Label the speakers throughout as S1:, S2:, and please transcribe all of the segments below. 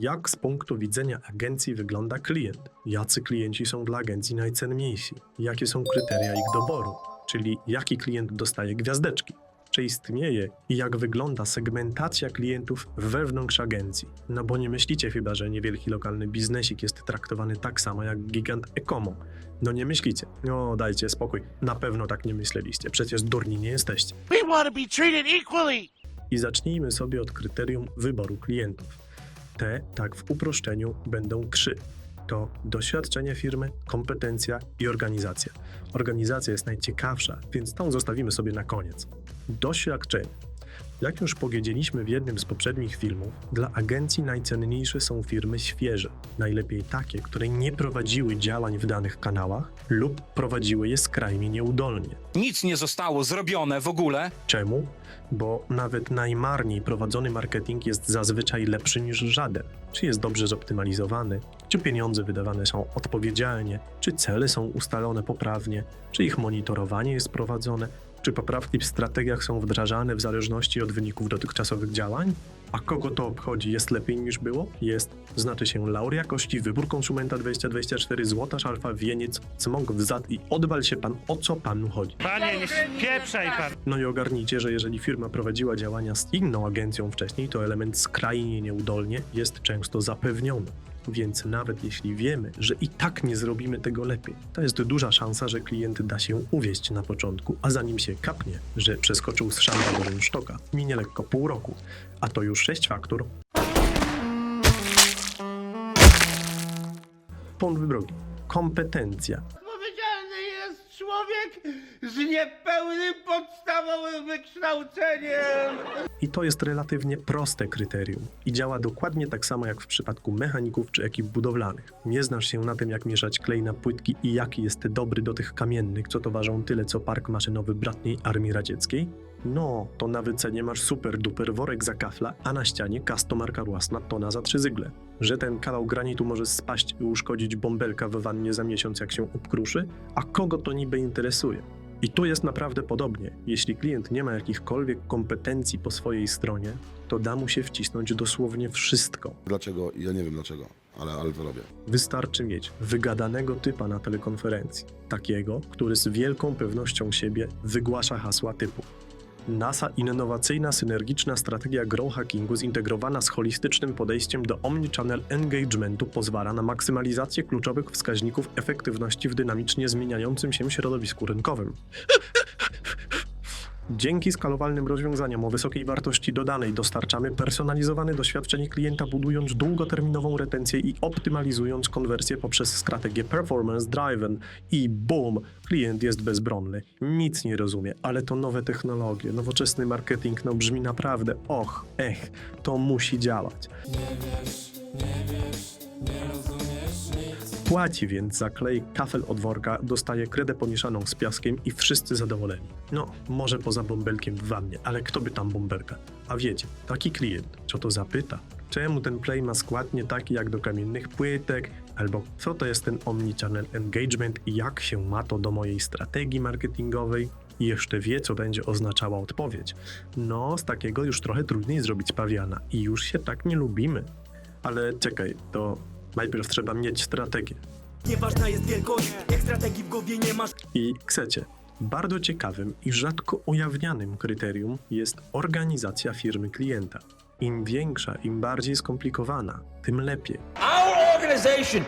S1: Jak z punktu widzenia agencji wygląda klient? Jacy klienci są dla agencji najcenniejsi? Jakie są kryteria ich doboru? Czyli jaki klient dostaje gwiazdeczki? Czy istnieje i jak wygląda segmentacja klientów wewnątrz agencji? No bo nie myślicie chyba, że niewielki lokalny biznesik jest traktowany tak samo jak gigant Ecomo. No nie myślicie. No dajcie spokój. Na pewno tak nie myśleliście. Przecież durni nie jesteście.
S2: We want to be treated equally.
S1: I zacznijmy sobie od kryterium wyboru klientów. Te, tak w uproszczeniu, będą trzy. To doświadczenie firmy, kompetencja i organizacja. Organizacja jest najciekawsza, więc tą zostawimy sobie na koniec. Doświadczenie. Jak już powiedzieliśmy w jednym z poprzednich filmów, dla agencji najcenniejsze są firmy świeże, najlepiej takie, które nie prowadziły działań w danych kanałach lub prowadziły je skrajnie nieudolnie.
S3: Nic nie zostało zrobione w ogóle.
S1: Czemu? Bo nawet najmarniej prowadzony marketing jest zazwyczaj lepszy niż żaden. Czy jest dobrze zoptymalizowany, czy pieniądze wydawane są odpowiedzialnie, czy cele są ustalone poprawnie, czy ich monitorowanie jest prowadzone, czy poprawki w strategiach są wdrażane w zależności od wyników dotychczasowych działań? A kogo to obchodzi? Jest lepiej niż było? Jest. Znaczy się laur jakości, wybór konsumenta 2024, złota szalfa, wieniec, cmok w zad i odwal się pan, o co panu chodzi.
S2: Panie, nie spieprzaj pan.
S1: No i ogarnijcie, że jeżeli firma prowadziła działania z inną agencją wcześniej, to element skrajnie nieudolnie jest często zapewniony. Więc nawet jeśli wiemy, że i tak nie zrobimy tego lepiej, to jest duża szansa, że klient da się uwieść na początku, a zanim się kapnie, że przeskoczył z szamba do rynsztoka, minie lekko pół roku, a to już sześć faktur. Punkt drugi. Kompetencja.
S4: Odpowiedzialny jest człowiek z niepełnym podstawowym wykształceniem.
S1: I to jest relatywnie proste kryterium i działa dokładnie tak samo jak w przypadku mechaników czy ekip budowlanych. Nie znasz się na tym, jak mieszać klej na płytki i jaki jest dobry do tych kamiennych, co to ważą tyle co park maszynowy bratniej Armii Radzieckiej? No, to na wycenie masz super duper worek za kafla, a na ścianie kastomarka własna tona za trzy zygle. Że ten kawał granitu może spaść i uszkodzić bąbelka w wannie za miesiąc jak się obkruszy? A kogo to niby interesuje? I tu jest naprawdę podobnie. Jeśli klient nie ma jakichkolwiek kompetencji po swojej stronie, to da mu się wcisnąć dosłownie wszystko.
S5: Dlaczego? Ja nie wiem dlaczego, ale, ale to robię.
S1: Wystarczy mieć wygadanego typa na telekonferencji, takiego, który z wielką pewnością siebie wygłasza hasła typu NASA innowacyjna, synergiczna strategia grow hackingu zintegrowana z holistycznym podejściem do omnichannel engagementu pozwala na maksymalizację kluczowych wskaźników efektywności w dynamicznie zmieniającym się środowisku rynkowym. Dzięki skalowalnym rozwiązaniom o wysokiej wartości dodanej dostarczamy personalizowane doświadczenie klienta, budując długoterminową retencję i optymalizując konwersję poprzez strategię performance driven. I boom, klient jest bezbronny. Nic nie rozumie, ale to nowe technologie, nowoczesny marketing, no brzmi naprawdę, och, ech, to musi działać. Płaci więc za klej kafel od worka, dostaje kredę pomieszaną z piaskiem i wszyscy zadowoleni. No, może poza bąbelkiem w wannie, ale kto by tam bąbelka? A wiecie, taki klient, co to zapyta? Czemu ten play ma skład nie taki jak do kamiennych płytek? Albo co to jest ten omnichannel engagement i jak się ma to do mojej strategii marketingowej? I jeszcze wie, co będzie oznaczała odpowiedź. No, z takiego już trochę trudniej zrobić pawiana i już się tak nie lubimy. Ale czekaj, to najpierw trzeba mieć strategię.
S6: Nieważna jest wielkość, jak strategii w głowie nie masz
S1: I chcecie. Bardzo ciekawym i rzadko ujawnianym kryterium jest organizacja firmy klienta. Im większa, im bardziej skomplikowana, tym lepiej.
S6: Our organization,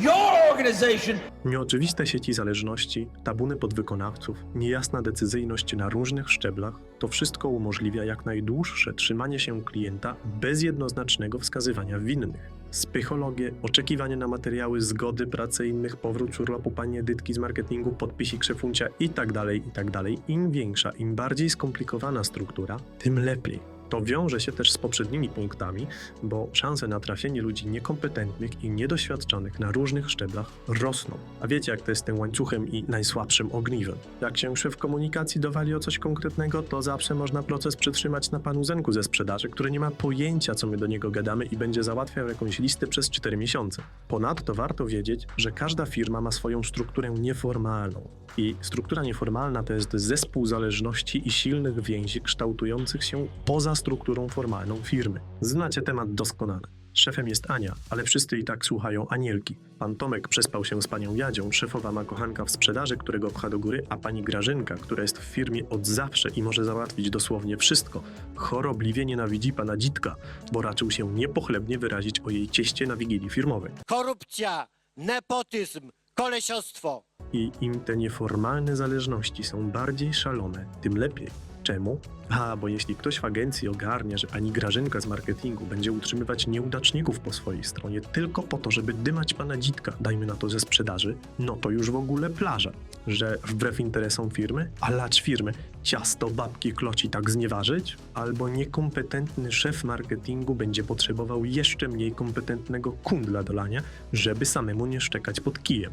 S6: your organization
S1: Nieoczywiste sieci zależności, tabuny podwykonawców, niejasna decyzyjność na różnych szczeblach to wszystko umożliwia jak najdłuższe trzymanie się klienta bez jednoznacznego wskazywania winnych. Spychologie, oczekiwanie na materiały, zgody pracy innych, powrót urlopu pani Edytki z marketingu, podpisik szefuncia i tak dalej, i tak. Im większa, im bardziej skomplikowana struktura, tym lepiej. To wiąże się też z poprzednimi punktami, bo szanse na trafienie ludzi niekompetentnych i niedoświadczonych na różnych szczeblach rosną. A wiecie, jak to jest z tym łańcuchem i najsłabszym ogniwem. Jak się szef komunikacji dowali o coś konkretnego, to zawsze można proces przytrzymać na panu Zenku ze sprzedaży, który nie ma pojęcia, co my do niego gadamy i będzie załatwiał jakąś listę przez 4 miesiące. Ponadto warto wiedzieć, że każda firma ma swoją strukturę nieformalną. I struktura nieformalna to jest zespół zależności i silnych więzi kształtujących się poza strukturą formalną firmy. Znacie temat doskonale. Szefem jest Ania, ale wszyscy i tak słuchają Anielki. Pan Tomek przespał się z panią Jadzią, szefowa ma kochanka w sprzedaży, którego pcha do góry, a pani Grażynka, która jest w firmie od zawsze i może załatwić dosłownie wszystko, chorobliwie nienawidzi pana Dzitka, bo raczył się niepochlebnie wyrazić o jej cieście na wigilii firmowej.
S7: korupcja, nepotyzm, kolesiostwo.
S1: I im te nieformalne zależności są bardziej szalone, tym lepiej. Czemu? A, bo jeśli ktoś w agencji ogarnie, że pani Grażynka z marketingu będzie utrzymywać nieudaczników po swojej stronie tylko po to, żeby dymać pana dzitka, dajmy na to ze sprzedaży, no to już w ogóle plaża. Że wbrew interesom firmy, a lacz firmy, ciasto babki kloci tak znieważyć? Albo niekompetentny szef marketingu będzie potrzebował jeszcze mniej kompetentnego kundla do lania, żeby samemu nie szczekać pod kijem.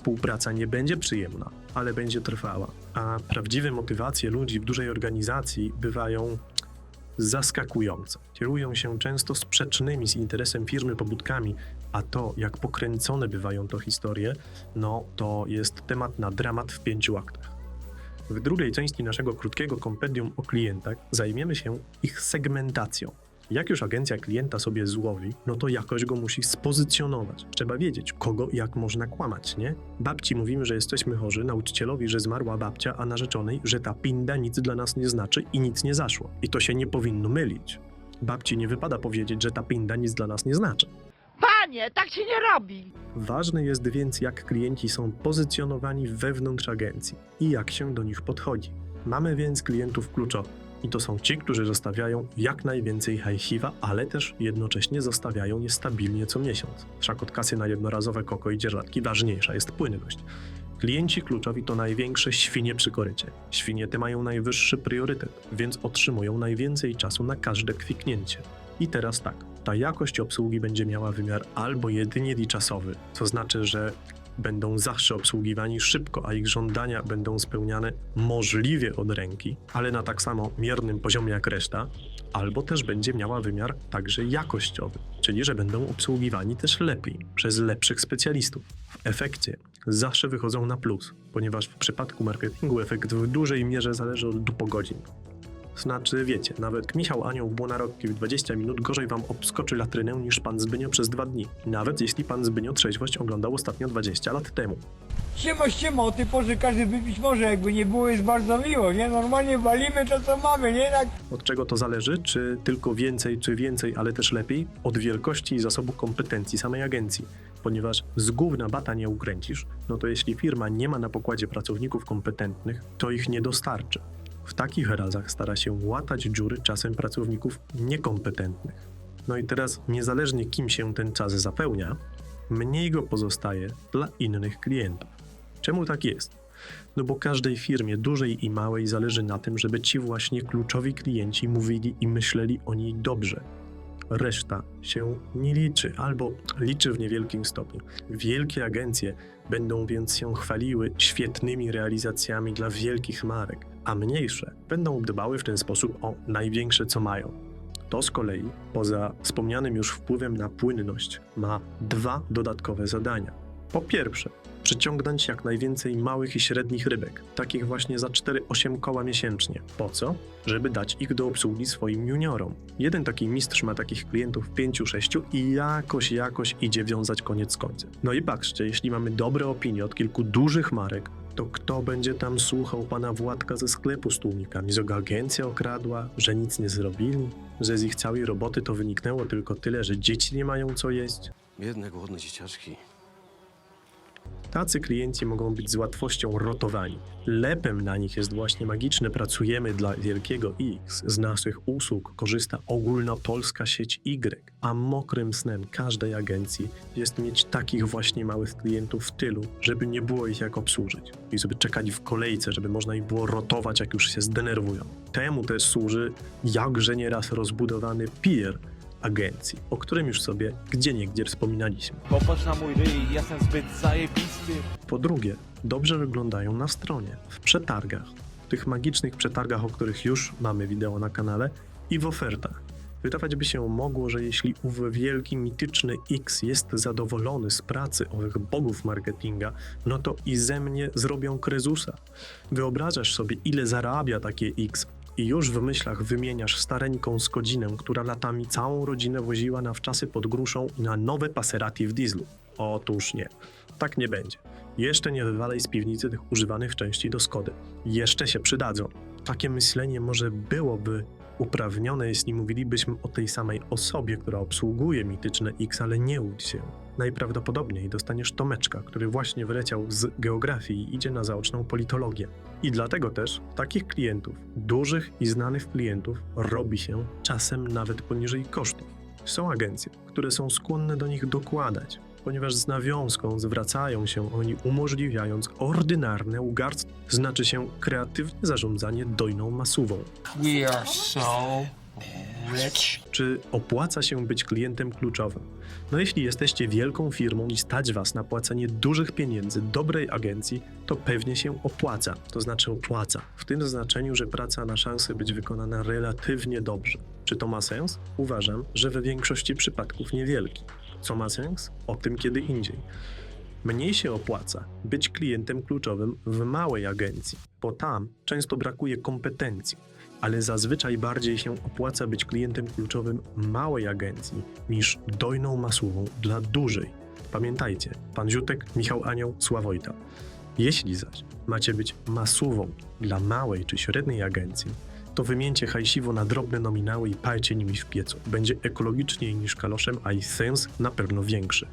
S1: Współpraca nie będzie przyjemna, ale będzie trwała. A prawdziwe motywacje ludzi w dużej organizacji bywają zaskakujące. Kierują się często sprzecznymi z interesem firmy pobudkami, a to, jak pokręcone bywają to historie, no to jest temat na dramat w pięciu aktach. W drugiej części naszego krótkiego kompendium o klientach zajmiemy się ich segmentacją. Jak już agencja klienta sobie złowi, no to jakoś go musi spozycjonować. Trzeba wiedzieć, kogo i jak można kłamać, nie? Babci mówimy, że jesteśmy chorzy, nauczycielowi, że zmarła babcia, a narzeczonej, że ta pinda nic dla nas nie znaczy i nic nie zaszło. I to się nie powinno mylić. Babci nie wypada powiedzieć, że ta pinda nic dla nas nie znaczy.
S8: Panie, tak się nie robi.
S1: Ważne jest więc, jak klienci są pozycjonowani wewnątrz agencji i jak się do nich podchodzi. Mamy więc klientów kluczowych. I to są ci, którzy zostawiają jak najwięcej hajsiwa, ale też jednocześnie zostawiają je stabilnie co miesiąc. Wszak od kasy na jednorazowe koko i dzierżatki ważniejsza jest płynność. Klienci kluczowi to największe świnie przy korycie. Świnie te mają najwyższy priorytet, więc otrzymują najwięcej czasu na każde kwiknięcie. I teraz tak, ta jakość obsługi będzie miała wymiar albo jedynie czasowy, co znaczy, że będą zawsze obsługiwani szybko, a ich żądania będą spełniane możliwie od ręki, ale na tak samo miernym poziomie jak reszta, albo też będzie miała wymiar także jakościowy, czyli że będą obsługiwani też lepiej przez lepszych specjalistów. W efekcie zawsze wychodzą na plus, ponieważ w przypadku marketingu efekt w dużej mierze zależy od dupogodzin. Znaczy, wiecie, nawet Michał Anioł Błonarotki w 20 minut gorzej wam obskoczy latrynę niż pan Zbynio przez dwa dni. Nawet jeśli pan Zbynio trzeźwość oglądał ostatnio 20 lat temu.
S9: Siema, siema, o tej porze każdy wypić może, jakby nie było, jest bardzo miło, nie? Normalnie walimy to, co mamy, nie? Tak
S1: Od czego to zależy? Czy tylko więcej, czy więcej, ale też lepiej? Od wielkości i zasobu kompetencji samej agencji. Ponieważ z gówna bata nie ukręcisz, no to jeśli firma nie ma na pokładzie pracowników kompetentnych, to ich nie dostarczy. W takich razach stara się łatać dziury czasem pracowników niekompetentnych. No i teraz, niezależnie kim się ten czas zapełnia, mniej go pozostaje dla innych klientów. Czemu tak jest? No bo każdej firmie, dużej i małej, zależy na tym, żeby ci właśnie kluczowi klienci mówili i myśleli o niej dobrze. Reszta się nie liczy, albo liczy w niewielkim stopniu. Wielkie agencje będą więc się chwaliły świetnymi realizacjami dla wielkich marek, a mniejsze będą dbały w ten sposób o największe, co mają. To z kolei, poza wspomnianym już wpływem na płynność, ma dwa dodatkowe zadania. Po pierwsze, przyciągnąć jak najwięcej małych i średnich rybek, takich właśnie za 4-8 koła miesięcznie. Po co? Żeby dać ich do obsługi swoim juniorom. Jeden taki mistrz ma takich klientów 5-6 i jakoś, jakoś idzie wiązać koniec z końcem. No i patrzcie, jeśli mamy dobre opinie od kilku dużych marek, to kto będzie tam słuchał pana Władka ze sklepu z tłumikami, że go agencja okradła, że nic nie zrobili, że z ich całej roboty to wyniknęło tylko tyle, że dzieci nie mają co jeść?
S7: Biedne, głodne dzieciaczki.
S1: Tacy klienci mogą być z łatwością rotowani. Lepem na nich jest właśnie magiczne pracujemy dla wielkiego X. Z naszych usług korzysta ogólnopolska sieć Y, a mokrym snem każdej agencji jest mieć takich właśnie małych klientów w tylu, żeby nie było ich jak obsłużyć i żeby czekali w kolejce, żeby można ich było rotować, jak już się zdenerwują. Temu też służy jakże nieraz rozbudowany PR agencji, o którym już sobie gdzieniegdzie wspominaliśmy.
S6: Popatrz na mój ryj, jestem zbyt zajebisty.
S1: Po drugie, dobrze wyglądają na stronie, w przetargach, tych magicznych przetargach, o których już mamy wideo na kanale i w ofertach. Wydawać by się mogło, że jeśli ów wielki, mityczny X jest zadowolony z pracy owych bogów marketinga, no to i ze mnie zrobią krezusa. Wyobrażasz sobie, ile zarabia takie X i już w myślach wymieniasz stareńką skodzinę, która latami całą rodzinę woziła na wczasy pod gruszą i na nowe Passerati w dieslu. Otóż nie. Tak nie będzie. Jeszcze nie wywalej z piwnicy tych używanych części do Skody. Jeszcze się przydadzą. Takie myślenie może byłoby uprawnione, jeśli mówilibyśmy o tej samej osobie, która obsługuje mityczne X, ale nie łudź się. Najprawdopodobniej dostaniesz Tomeczka, który właśnie wyleciał z geografii i idzie na zaoczną politologię. I dlatego też takich klientów, dużych i znanych klientów, robi się czasem nawet poniżej kosztów. Są agencje, które są skłonne do nich dokładać, ponieważ z nawiązką zwracają się oni, umożliwiając ordynarne ugarstwo, znaczy się kreatywne zarządzanie dojną masówą.
S9: We are so
S1: Czy opłaca się być klientem kluczowym? No jeśli jesteście wielką firmą i stać was na płacenie dużych pieniędzy dobrej agencji, to pewnie się opłaca. To znaczy opłaca. W tym znaczeniu, że praca ma szansę być wykonana relatywnie dobrze. Czy to ma sens? Uważam, że we większości przypadków niewielki. Co ma sens? O tym kiedy indziej. Mniej się opłaca być klientem kluczowym w małej agencji, bo tam często brakuje kompetencji, ale zazwyczaj bardziej się opłaca być klientem kluczowym małej agencji niż dojną masową dla dużej. Pamiętajcie, pan Ziutek, Michał Anioł, Sławojta. Jeśli zaś macie być masową dla małej czy średniej agencji, to wymieńcie hajsiwo na drobne nominały i palcie nimi w piecu. Będzie ekologiczniej niż kaloszem, a i sens na pewno większy.